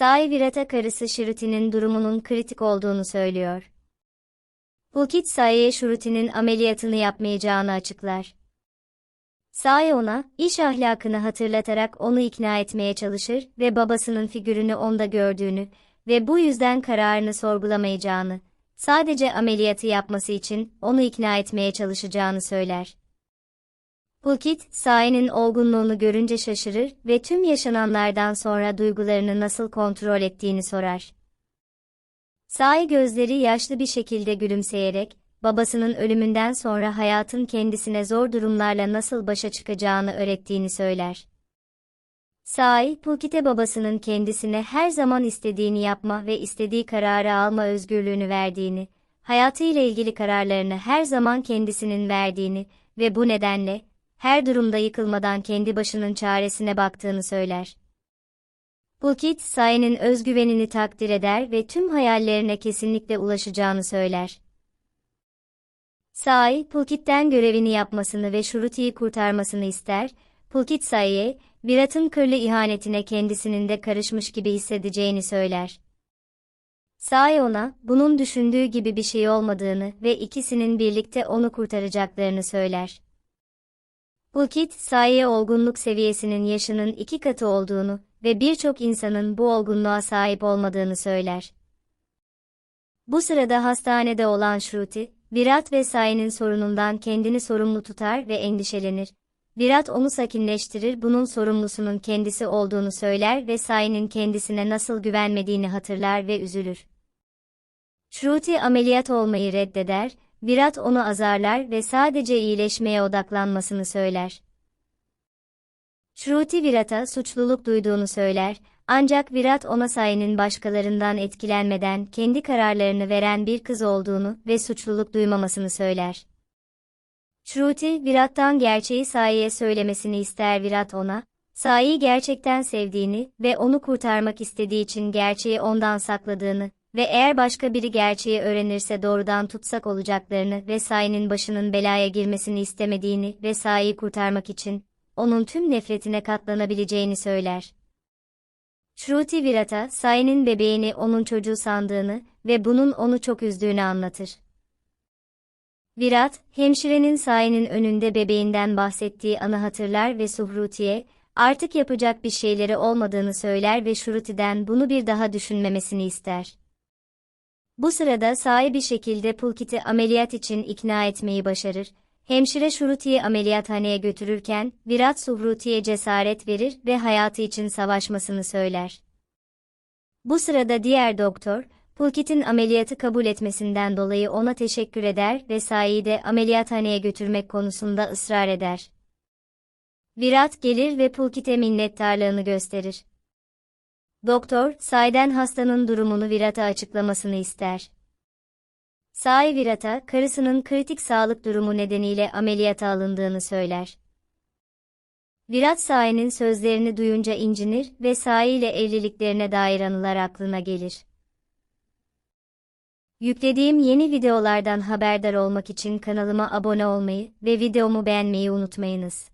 Sai Virat'a karısı Shruti'nin durumunun kritik olduğunu söylüyor. Pulkit Sai'ye Shruti'nin ameliyatını yapmayacağını açıklar. Sai ona, iş ahlakını hatırlatarak onu ikna etmeye çalışır ve babasının figürünü onda gördüğünü ve bu yüzden kararını sorgulamayacağını, sadece ameliyatı yapması için onu ikna etmeye çalışacağını söyler. Pulkit, Sai'nin olgunluğunu görünce şaşırır ve tüm yaşananlardan sonra duygularını nasıl kontrol ettiğini sorar. Sai gözleri yaşlı bir şekilde gülümseyerek, babasının ölümünden sonra hayatın kendisine zor durumlarla nasıl başa çıkacağını öğrettiğini söyler. Sai, Pulkit'e babasının kendisine her zaman istediğini yapma ve istediği kararı alma özgürlüğünü verdiğini, hayatıyla ilgili kararlarını her zaman kendisinin verdiğini ve bu nedenle, her durumda yıkılmadan kendi başının çaresine baktığını söyler. Pulkit, Sai'nin özgüvenini takdir eder ve tüm hayallerine kesinlikle ulaşacağını söyler. Sai, Pulkit'ten görevini yapmasını ve Shuruti'yi kurtarmasını ister, Pulkit Sai'ye, Virat'ın kırlı ihanetine kendisinin de karışmış gibi hissedeceğini söyler. Sai ona, bunun düşündüğü gibi bir şey olmadığını ve ikisinin birlikte onu kurtaracaklarını söyler. Pulkit, Sai'ye olgunluk seviyesinin yaşının iki katı olduğunu ve birçok insanın bu olgunluğa sahip olmadığını söyler. Bu sırada hastanede olan Shruti, Virat ve Sai'nin sorunundan kendini sorumlu tutar ve endişelenir. Virat onu sakinleştirir bunun sorumlusunun kendisi olduğunu söyler ve Sai'nin kendisine nasıl güvenmediğini hatırlar ve üzülür. Shruti ameliyat olmayı reddeder, Virat onu azarlar ve sadece iyileşmeye odaklanmasını söyler. Shruti Virat'a suçluluk duyduğunu söyler, ancak Virat ona Sai'nin başkalarından etkilenmeden kendi kararlarını veren bir kız olduğunu ve suçluluk duymamasını söyler. Shruti, Virat'tan gerçeği Sai'ye söylemesini ister Virat ona, Sai'yi gerçekten sevdiğini ve onu kurtarmak istediği için gerçeği ondan sakladığını ve eğer başka biri gerçeği öğrenirse doğrudan tutsak olacaklarını ve Sai'nin başının belaya girmesini istemediğini ve Sai'yi kurtarmak için onun tüm nefretine katlanabileceğini söyler. Shruti Virat'a Sai'nin bebeğini onun çocuğu sandığını ve bunun onu çok üzdüğünü anlatır. Virat, hemşirenin Sai'nin önünde bebeğinden bahsettiği anı hatırlar ve Suhruti'ye, artık yapacak bir şeyleri olmadığını söyler ve Shruti'den bunu bir daha düşünmemesini ister. Bu sırada Sai bir şekilde Pulkit'i ameliyat için ikna etmeyi başarır. Hemşire Şuruti'yi ameliyathaneye götürürken, Virat Suhruti'ye cesaret verir ve hayatı için savaşmasını söyler. Bu sırada diğer doktor, Pulkit'in ameliyatı kabul etmesinden dolayı ona teşekkür eder ve Sai'yi de ameliyathaneye götürmek konusunda ısrar eder. Virat gelir ve Pulkit'e minnettarlığını gösterir. Doktor, Sai'den hastanın durumunu Virat'a açıklamasını ister. Sai Virat'a karısının kritik sağlık durumu nedeniyle ameliyata alındığını söyler. Virat Sai'nin sözlerini duyunca incinir ve Sai ile evliliklerine dair anılar aklına gelir. Yüklediğim yeni videolardan haberdar olmak için kanalıma abone olmayı ve videomu beğenmeyi unutmayınız.